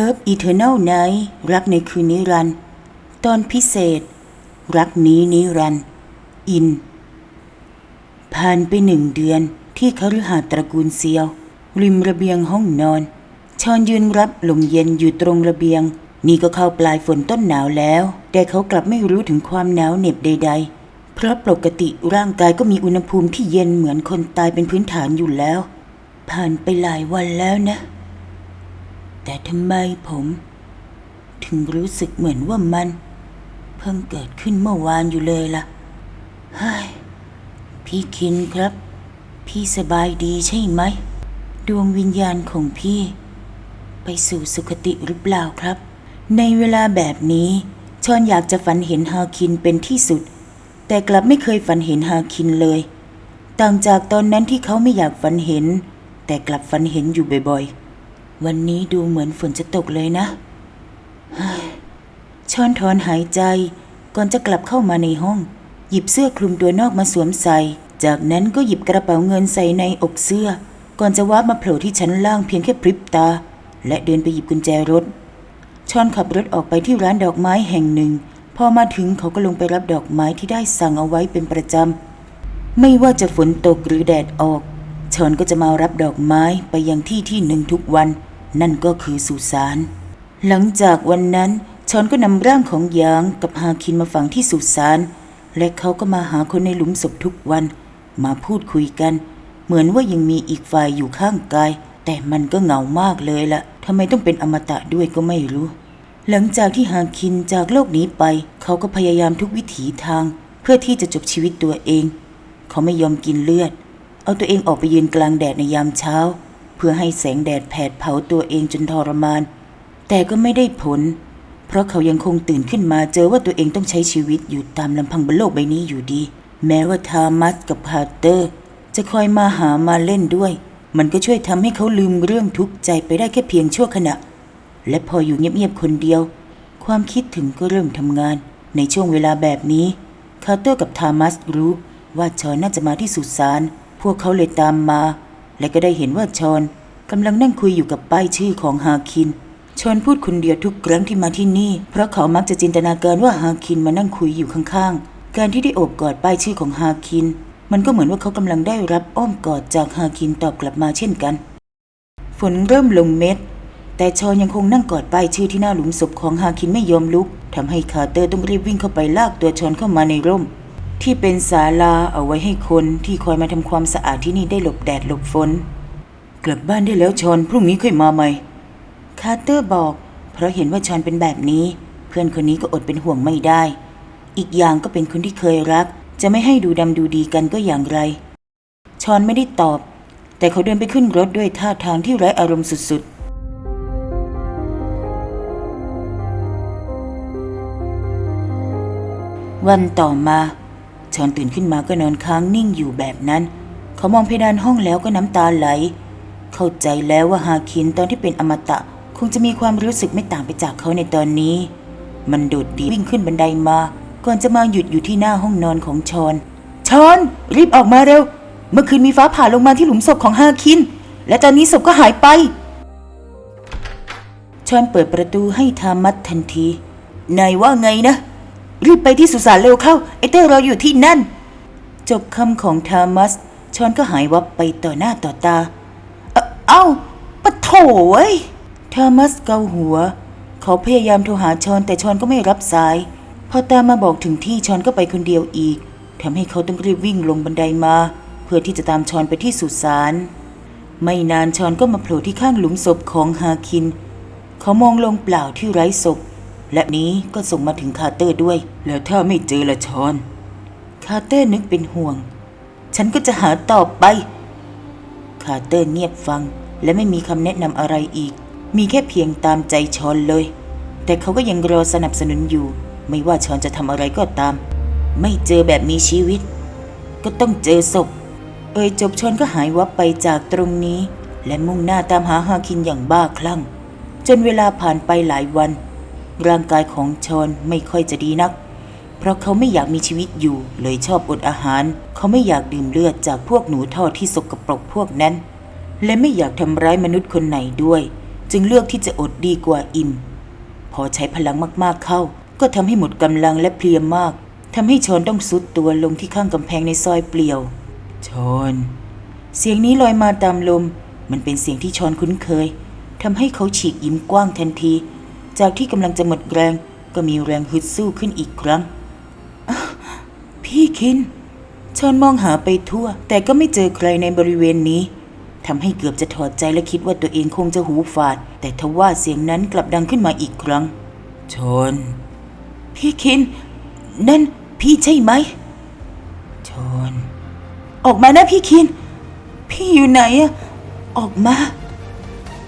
Love Eternal Night รักในคืนนิรันด์ตอนพิเศษ รักนี้นิรันด์อิน ผ่านไปหนึ่งเดือนที่คฤหาสน์ตระกูลเซียว ริมระเบียงห้องนอน ชอนยืนรับลมเย็นอยู่ตรงระเบียง นี่ก็เข้าปลายฝนต้นหนาวแล้ว แต่เขากลับไม่รู้ถึงความหนาวเหน็บใด ๆ เพราะปกติร่างกายก็มีอุณหภูมิที่เย็นเหมือนคนตายเป็นพื้นฐานอยู่แล้ว ผ่านไปหลายวันแล้วนะ แต่ทำไมผม ถึงรู้สึกเหมือนว่ามัน เพิ่งเกิดขึ้นเมื่อวานอยู่เลยล่ะเฮ้ยพี่คินครับ พี่สบายดีใช่ไหม ดวงวิญญาณของพี่ ไปสู่สุคติหรือเปล่าครับ ในเวลาแบบนี้ชอนอยากจะฝันเห็นฮาคินเป็นที่สุด แต่กลับไม่เคยฝันเห็นฮาคินเลย ต่างจากตอนนั้นที่เขาไม่อยากฝันเห็น แต่กลับฝันเห็นอยู่บ่อยๆ วันนี้ดูเหมือนฝนจะตกเลยนะช้อนถอนหายใจ ก่อนจะกลับเข้ามาในห้อง หยิบเสื้อคลุมตัวนอกมาสวมใส่ จากนั้นก็หยิบกระเป๋าเงินใส่ในอกเสื้อ ก่อนจะวาบมาโผล่ที่ชั้นล่างเพียงแค่พริบตา และเดินไปหยิบกุญแจรถชอนขับรถออกไปที่ร้านดอกไม้แห่งหนึ่ง พอมาถึงเขาก็ลงไปรับดอกไม้ที่ได้สั่งเอาไว้เป็นประจำ ไม่ว่าจะฝนตกหรือแดดออกชอนก็จะมารับดอกไม้ไปยังที่ที่หนึ่งทุกวัน นั่นก็คือสุสาน หลังจากวันนั้นชอนก็นำร่างของหยางกับฮาคินมาฝังที่สุสาน และเขาก็มาหาคนในหลุมศพทุกวัน มาพูดคุยกัน เหมือนว่ายังมีอีกฝ่ายอยู่ข้างกาย แต่มันก็เหงามากเลยละทำไมต้องเป็นอมตะด้วยก็ไม่รู้ หลังจากที่ฮาคินจากโลกนี้ไป เขาก็พยายามทุกวิถีทาง เพื่อที่จะจบชีวิตตัวเอง เขาไม่ยอมกินเลือด เอาตัวเองออกไปยืนกลางแดดในยามเช้า พื่อให้แสงแดดแผดเผาตัวเองจนทรมาน แต่ก็ไม่ได้ผล เพราะเขายังคงตื่นขึ้นมาเจอว่าตัวเองต้องใช้ชีวิตอยู่ตามลำพังบนโลกใบนี้อยู่ดี แม้ว่าทามัสกับพาเตอร์ จะคอยมาหามาเล่นด้วย มันก็ช่วยทำให้เขาลืมเรื่องทุกข์ใจไปได้แค่เพียงชั่วขณะ และพออยู่เงียบๆคนเดียว ความคิดถึงก็เริ่มทำงาน ในช่วงเวลาแบบนี้คาเตอร์กับทามัสรู้ว่าชอนน่าจะมาที่สุสานพวกเขาเลยตามมา และก็ได้เห็นว่าชอนกำลังนั่งคุยอยู่กับป้ายชื่อของฮาคิน ชอนพูดคนเดียวทุกครั้งที่มาที่นี่ เพราะเขามักจะจินตนาการว่าฮาคินมานั่งคุยอยู่ข้างๆ การที่ได้โอบกอดป้ายชื่อของฮาคิน มันก็เหมือนว่าเขากำลังได้รับอ้อมกอดจากฮาคินตอบกลับมาเช่นกัน ฝนเริ่มลงเม็ด แต่ชอนยังคงนั่งกอดป้ายชื่อที่หน้าหลุมศพของฮาคินไม่ยอมลุกทำให้คาร์เตอร์ต้องรีบวิ่งเข้าไปลากตัวชอนเข้ามาในร่ม ที่เป็นศาลาเอาไว้ให้คนที่คอยมาทำความสะอาดที่นี่ได้หลบแดดหลบฝน กลับบ้านได้แล้วชอนพรุ่งนี้ค่อยมาใหม่ คาร์เตอร์บอก เพราะเห็นว่าชอนเป็นแบบนี้ เพื่อนคนนี้ก็อดเป็นห่วงไม่ได้ อีกอย่างก็เป็นคนที่เคยรัก จะไม่ให้ดูดำดูดีกันก็อย่างไร ชอนไม่ได้ตอบ แต่เขาเดินไปขึ้นรถด้วยท่าทางที่ไร้อารมณ์สุดๆวันต่อมา ชอนตื่นขึ้นมาก็นอนค้างนิ่งอยู่แบบนั้น เขามองเพดานห้องแล้วก็น้ำตาไหล เข้าใจแล้วว่าฮาคินตอนที่เป็นอมตะ คงจะมีความรู้สึกไม่ต่างไปจากเขาในตอนนี้ มันโดดเดี่ยววิ่งขึ้นบันไดมา ก่อนจะมาหยุดอยู่ที่หน้าห้องนอนของชอน ชอน รีบออกมาเร็ว เมื่อคืนมีฟ้าผ่าลงมาที่หลุมศพของฮาคิน และตอนนี้ศพก็หายไป ชอนเปิดประตูให้ทามัดทันที นายว่าไงนะ รีบไปที่สุสานเร็วเข้า ไอเตอร์รออยู่ที่นั่น จบคำของทามัส ชอนก็หายวับไปต่อหน้าต่อตา เอ่อเอ้าปะโถเว้ยทามัสเกาหัว เขาพยายามโทรหาชอนแต่ชอนก็ไม่รับสาย พอตามมาบอกถึงที่ชอนก็ไปคนเดียวอีกทำให้เขาต้องรีบวิ่งลงบันไดมา เพื่อที่จะตามชอนไปที่สุสานไม่นานชอนก็มาโผล่ที่ข้างหลุมศพของฮาคิน เขามองลงเปล่าที่ไร้ศพ และนี้ก็ส่งมาถึงคาเตอร์ด้วย แล้วถ้าไม่เจอละชอน คาเตอร์นึกเป็นห่วง ฉันก็จะหาต่อไป คาเตอร์เงียบฟัง และไม่มีคำแนะนำอะไรอีก มีแค่เพียงตามใจชอนเลย แต่เขาก็ยังรอสนับสนุนอยู่ ไม่ว่าชอนจะทำอะไรก็ตาม ไม่เจอแบบมีชีวิต ก็ต้องเจอศพ เอ่ยจบชอนก็หายวับไปจากตรงนี้ และมุ่งหน้าตามหาฮาคินอย่างบ้าคลั่ง จนเวลาผ่านไปหลายวัน ร่างกายของชอนไม่ค่อยจะดีนัก เพราะเขาไม่อยากมีชีวิตอยู่ เลยชอบอดอาหาร เขาไม่อยากดื่มเลือดจากพวกหนูทอดที่สกปรกพวกนั้น และไม่อยากทำร้ายมนุษย์คนไหนด้วย จึงเลือกที่จะอดดีกว่าอิ่ม พอใช้พลังมากๆเข้า ก็ทำให้หมดกำลังและเพลียมากทำให้ชอนต้องซุดตัวลงที่ข้างกำแพงในซอยเปลี่ยวชอนเสียงนี้ลอยมาตามลม มันเป็นเสียงที่ชอนคุ้นเคยทำให้เขาฉีกยิ้มกว้างทันที จากที่กำลังจะหมดแรงก็มีแรงฮึดสู้ขึ้นอีกครั้ง พี่คินชอนมองหาไปทั่ว แต่ก็ไม่เจอใครในบริเวณนี้ทำให้เกือบจะถอดใจและคิดว่าตัวเองคงจะหูฝาด แต่ทว่าเสียงนั้นกลับดังขึ้นมาอีกครั้งชอนพี่คิน นั่นพี่ใช่ไหมชอนออกมานะพี่คิน พี่อยู่ไหนอะออกมา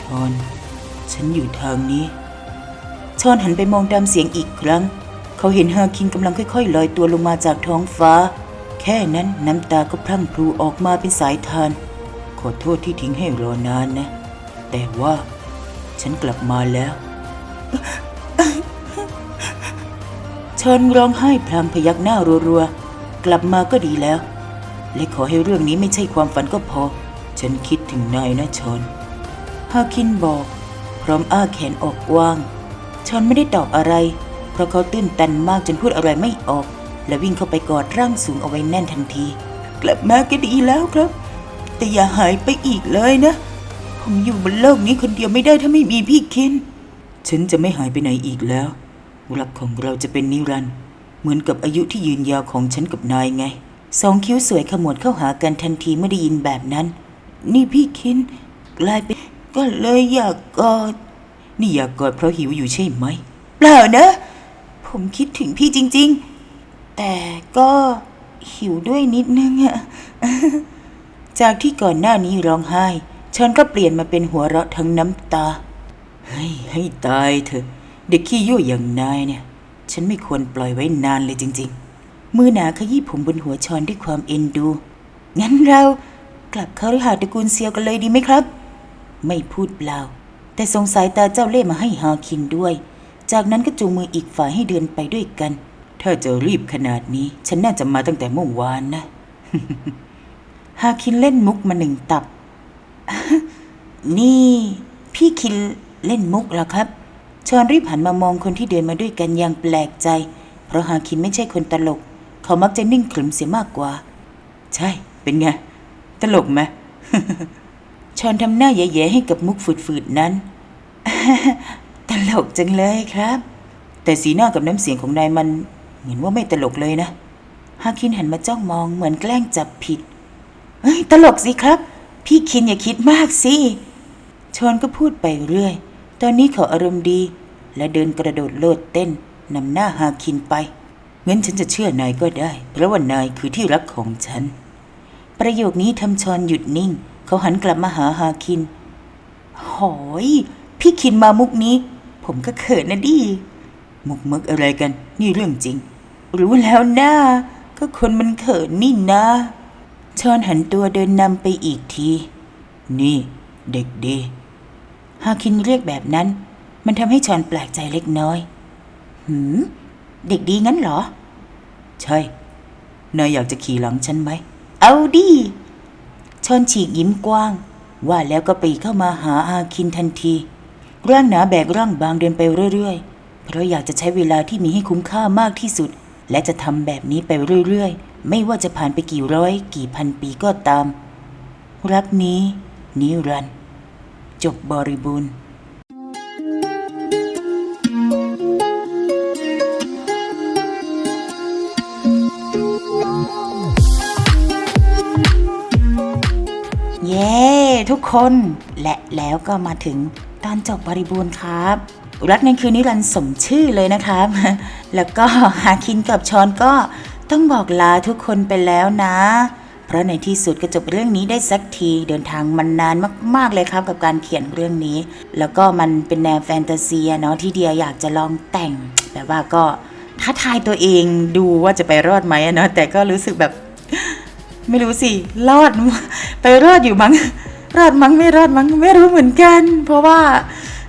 ชอนฉันอยู่ทางนี้ ชอนหันไปมองตามเสียงอีกครั้ง เขาเห็นฮาคินกำลังค่อยๆลอยตัวลงมาจากท้องฟ้า แค่นั้นน้ำตาก็พรั่งพรูออกมาเป็นสายทาน ขอโทษที่ทิ้งให้รอนานนะ แต่ว่า ฉันกลับมาแล้วชอนร้องไห้พลางพยักหน้ารัวๆ กลับมาก็ดีแล้ว และขอให้เรื่องนี้ไม่ใช่ความฝันก็พอ ฉันคิดถึงนายนะชอนฮาคินบอก พร้อมอ้าแขนออกกว้าง ชอนไม่ได้ตอบอะไร เพราะเขาตื้นตันมากจนพูดอะไรไม่ออก และวิ่งเข้าไปกอดร่างสูงเอาไว้แน่นทันที กลับมาก็ดีแล้วครับ แต่อย่าหายไปอีกเลยนะ ผมอยู่บนโลกนี้คนเดียวไม่ได้ถ้าไม่มีพี่คิน ฉันจะไม่หายไปไหนอีกแล้วรักของเราจะเป็นนิรันดร์เหมือนกับอายุที่ยืนยาวของฉันกับนายไงสองคิ้วสวยขมวดเข้าหากันทันทีเมื่อได้ยินแบบนั้น นี่พี่คินกลายเป็นก็เลยอยากกอด นี่อยากกอดเพราะหิวอยู่ใช่ไหม เปล่านะ ผมคิดถึงพี่จริง ๆ แต่ก็หิวด้วยนิดนึงอะจากที่ก่อนหน้านี้ร้องไห้ชอนก็เปลี่ยนมาเป็นหัวเราะทั้งน้ำตา เฮ้ย ให้ตายเถอะ เด็กขี้ยั่วอย่างนายเนี่ย ฉันไม่ควรปล่อยไว้นานเลยจริง ๆ มือหนาขยี้ผมบนหัวชอนด้วยความเอ็นดู งั้นเรากลับเข้าฤหาสน์ตระกูลเซียวกันเลยดีไหมครับ ไม่พูดเปล่า แต่สงสายตาเจ้าเล่มาให้ฮาคินด้วย จากนั้นก็จูงมืออีกฝ่ายให้เดินไปด้วยกัน ถ้าจะรีบขนาดนี้ ฉันน่าจะมาตั้งแต่เมื่อวานนะ ฮาคินเล่นมุกมาหนึ่งตับ นี่พี่คินเล่นมุกเหรอครับ ชอนรีบหันมามองคนที่เดินมาด้วยกันอย่างแปลกใจ เพราะฮาคินไม่ใช่คนตลก เขามักจะนิ่งขรึมเสียมากกว่า ใช่ เป็นไง ตลกไหม ชอนทำหน้าแย่ๆให้กับมุกฝืดๆนั้น ตลกจังเลยครับ แต่สีหน้ากับน้ำเสียงของนายมัน เหมือนว่าไม่ตลกเลยนะฮาคินหันมาจ้องมองเหมือนแกล้งจับผิด เฮ้ย ตลกสิครับ พี่คินอย่าคิดมากสิ ชอนก็พูดไปเรื่อย ตอนนี้เขาอารมณ์ดี และเดินกระโดดโลดเต้นนำหน้าฮาคินไปงั้นฉันจะเชื่อนายก็ได้ เพราะว่านายคือที่รักของฉัน ประโยคนี้ทำชอนหยุดนิ่ง เขาหันกลับมาหาฮาคิน หอย พี่คินมามุกนี้ ผมก็เขินนะดิ มุกมึกอะไรกัน นี่เรื่องจริง รู้แล้วนะก็คนมันเขินนี่นะชอนหันตัวเดินนำไปอีกที นี่ เด็กดีฮาคินเรียกแบบนั้น มันทำให้ชอนแปลกใจเล็กน้อย หืม เด็กดีงั้นเหรอ ใช่ นายอยากจะขี่หลังฉันไหม เอาดิ ชอนฉีกยิ้มกว้าง ว่าแล้วก็ปีเข้ามาหาอาคินทันที ร่างหนาแบกร่างบางเดินไปเรื่อยๆ เพราะอยากจะใช้เวลาที่มีให้คุ้มค่ามากที่สุด และจะทำแบบนี้ไปเรื่อยๆ ไม่ว่าจะผ่านไปกี่ร้อย กี่พันปีก็ตาม รักนี้นิรันดร์จบบริบูรณ์ ทุกคน และแล้วก็มาถึงตอนจบบริบูรณ์ครับรักนั้นคือนิรันดร์สมชื่อเลยนะครับ แล้วก็ฮาคินกับชอนก็ต้องบอกลาทุกคนไปแล้วนะ เพราะในที่สุดก็จบเรื่องนี้ได้สักทีเดินทางมันนานมาก ๆเลยครับกับการเขียนเรื่องนี้ แล้วก็มันเป็นแนวแฟนตาซีเนาะที่เดียอยากจะลองแต่งแต่ว่าก็ท้าทายตัวเองดูว่าจะไปรอดไหมเนาะแต่ก็รู้สึกแบบ ไม่รู้สิ รอดไปรอดอยู่มั้ง รอดมั้งไม่รอดมั้งไม่รู้เหมือนกัน เพราะว่า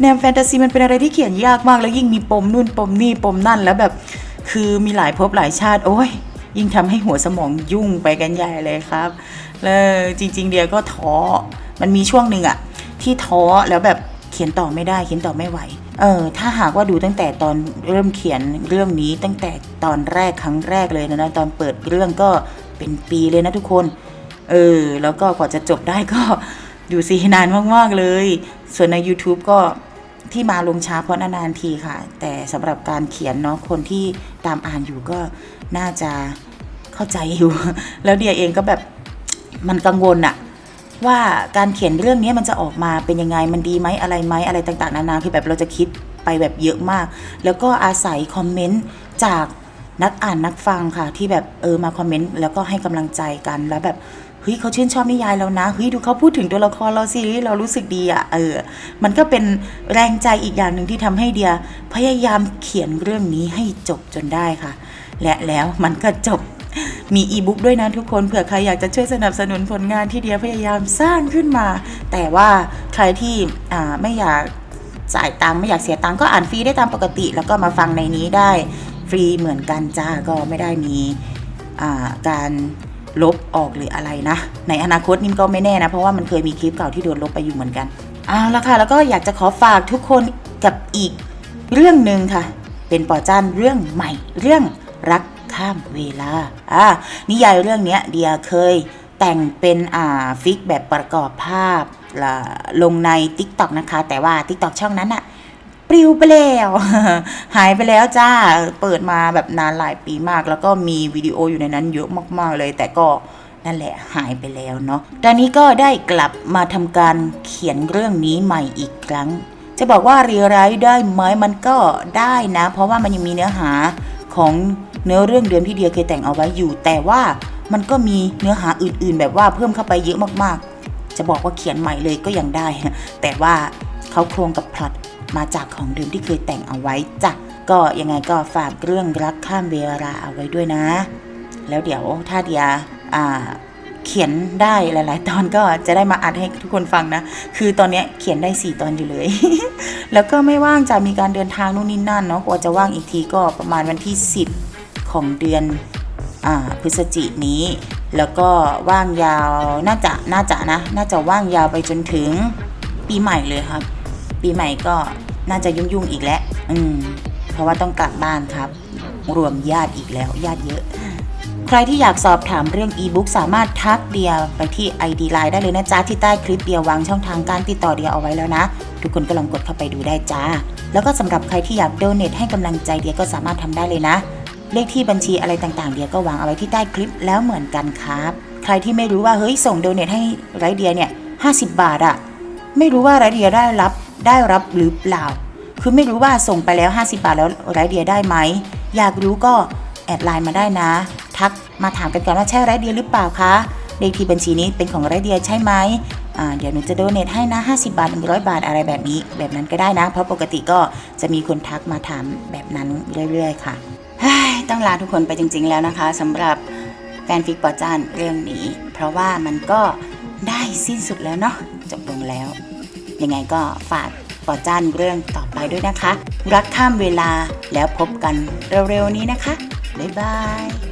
แนวแฟนตาซีมันเป็นอะไรที่เขียนยากมาก แล้วยิ่งมีปมนู่นปมนี่ปมนั่นแล้วแบบคือมีหลายภพหลายชาติ โอ้ย ยิ่งทำให้หัวสมองยุ่งไปกันใหญ่เลยครับ แล้วจริง ๆ เดียก็ท้อมันมีช่วงหนึ่งอะที่ท้อแล้วแบบเขียนต่อไม่ได้เขียนต่อไม่ไหวเออถ้าหากว่าดูตั้งแต่ตอนเริ่มเขียนเรื่องนี้ตั้งแต่ตอนแรกครั้งแรกเลยนะนะตอนเปิดเรื่องก็เป็นปีเลยนะทุกคน เออ แล้วก็กว่าจะจบได้ก็ อยู่สินานมาก ๆ เลย ส่วนใน YouTube ก็ที่มาลงช้าเพราะนานๆทีค่ะ แต่สำหรับการเขียนเนาะคนที่ตามอ่านอยู่ก็น่าจะเข้าใจอยู่ แล้วเดียเองก็แบบมันกังวลอะว่าการเขียนเรื่องนี้มันจะออกมาเป็นยังไงมันดีไหมอะไรไหมอะไรต่างๆ นานาคือแบบเราจะคิดไปแบบเยอะมาก แล้วก็อาศัยคอมเมนต์จาก นักอ่านนักฟังค่ะ ที่แบบเออมาคอมเมนต์แล้วก็ให้กำลังใจกันแล้วแบบเฮ้ยเขาชื่นชอบนิยายเรานะเฮ้ยดูเขาพูดถึงตัวละครเราสิเรารู้สึกดีอะเออ มันก็เป็นแรงใจอีกอย่างหนึ่งที่ทำให้เดียพยายามเขียนเรื่องนี้ให้จบจนได้ค่ะ และแล้วมันก็จบมีอีบุ๊กด้วยนะทุกคนเผื่อใครอยากจะช่วยสนับสนุนผลงานที่เดียพยายามสร้างขึ้นมา แต่ว่าใครที่อ่าไม่อยากจ่ายตังค์ไม่อยากเสียตังค์ก็อ่านฟรีได้ตามปกติ แล้วก็มาฟังในนี้ได้ ฟรีเหมือนกันจ้าก็ไม่ได้มีการลบออกหรืออะไรนะ ในอนาคตนี่ก็ไม่แน่นะ เพราะว่ามันเคยมีคลิปเก่าที่โดนลบไปอยู่เหมือนกันเอาละค่ะ แล้วก็อยากจะขอฝากทุกคนกับอีกเรื่องหนึ่งค่ะ เป็นปอจ้านเรื่องใหม่ เรื่องรักข้ามเวลาอ่านิยายเรื่องเนี้ยเดียเคยแต่งเป็นอ่าฟิกแบบประกอบภาพลลงใน t ิ k t o k นะคะ แต่ว่า t ิ k t o k ช่องนั้นอะ ปลิวไปแล้ว หายไปแล้วจ้า เปิดมาแบบนานหลายปีมาก แล้วก็มีวิดีโออยู่ในนั้นเยอะมากๆเลยแต่ก็นั่นแหละหายไปแล้วเนาะตอนนี้ก็ได้กลับมาทำการเขียนเรื่องนี้ใหม่อีกครั้ง จะบอกว่ารีไรต์ได้ไหมมันก็ได้นะ เพราะว่ามันยังมีเนื้อหาของเนื้อเรื่องเดิมที่เดียเคยแต่งเอาไว้อยู่ แต่ว่ามันก็มีเนื้อหาอื่น ๆ แบบว่าเพิ่มเข้าไปเยอะมากๆ จะบอกว่าเขียนใหม่เลยก็ยังได้ แต่ว่าเขาโครงกับพล็อต มาจากของเดิมที่เคยแต่งเอาไว้จ้ะก็ยังไงก็ฝากเรื่องรักข้ามเวลาเอาไว้ด้วยนะ แล้วเดี๋ยวถ้าเดียเขียนได้หลาย ๆ ตอนก็จะได้มาอัดให้ทุกคนฟังนะ คือตอนนี้เขียนได้ 4 ตอนอยู่เลย แล้วก็ไม่ว่างจะมีการเดินทางนู่นนี่นั่นเนาะกว่าจะว่างอีกทีก็ประมาณวันที่ 10 ของเดือนอพฤศจิกนี้ แล้วก็ว่างยาวน่าจะน่าจะนะ น่าจะว่างยาวไปจนถึงปีใหม่เลยครับ ปีใหม่ก็น่าจะยุ่งๆอีกแล้วอืม เพราะว่าต้องกลับบ้านครับ รวมญาติอีกแล้ว ญาติเยอะ ใครที่อยากสอบถามเรื่องอีบุ๊กสามารถทักเดียไปที่ ID Line ได้เลยนะจ๊ะ ที่ใต้คลิปเดียววางช่องทางการติดต่อเดียเอาไว้แล้วนะ ทุกคนก็ลองกดเข้าไปดูได้จ้า แล้วก็สำหรับใครที่อยากโดเนทให้กำลังใจเดียก็สามารถทำได้เลยนะ เลขที่บัญชีอะไรต่างๆ เดียก็วางเอาไว้ที่ใต้คลิปแล้วเหมือนกันครับ ใครที่ไม่รู้ว่าเฮ้ยส่งโดเนทให้ไรเดียเนี่ย50 บาทอะไม่รู้ว่าไรเดียได้รับ ได้รับหรือเปล่า คือไม่รู้ว่าส่งไปแล้ว 50 บาทแล้วไรเดียได้ไหม อยากรู้ก็แอดไลน์มาได้นะ ทักมาถามกันก่อนว่าใช่ไรเดียหรือเปล่าคะเลขที่บัญชีนี้เป็นของไรเดียใช่ไหมอ่าเดี๋ยวหนูจะโดเนทให้นะ 50 บาท 100 บาทอะไรแบบนี้ แบบนั้นก็ได้นะ เพราะปกติก็จะมีคนทักมาถามแบบนั้นเรื่อยๆ ค่ะต้องลาทุกคนไปจริง ๆ แล้วนะคะสำหรับแฟนฟิกปอจานเรื่องนี้ เพราะว่ามันก็ได้สิ้นสุดแล้วเนาะจบลงแล้ว ยังไงก็ฝากปอจ้านเรื่องต่อไปด้วยนะคะ รักข้ามเวลาแล้วพบกันเร็วๆนี้นะคะ บ๊ายบาย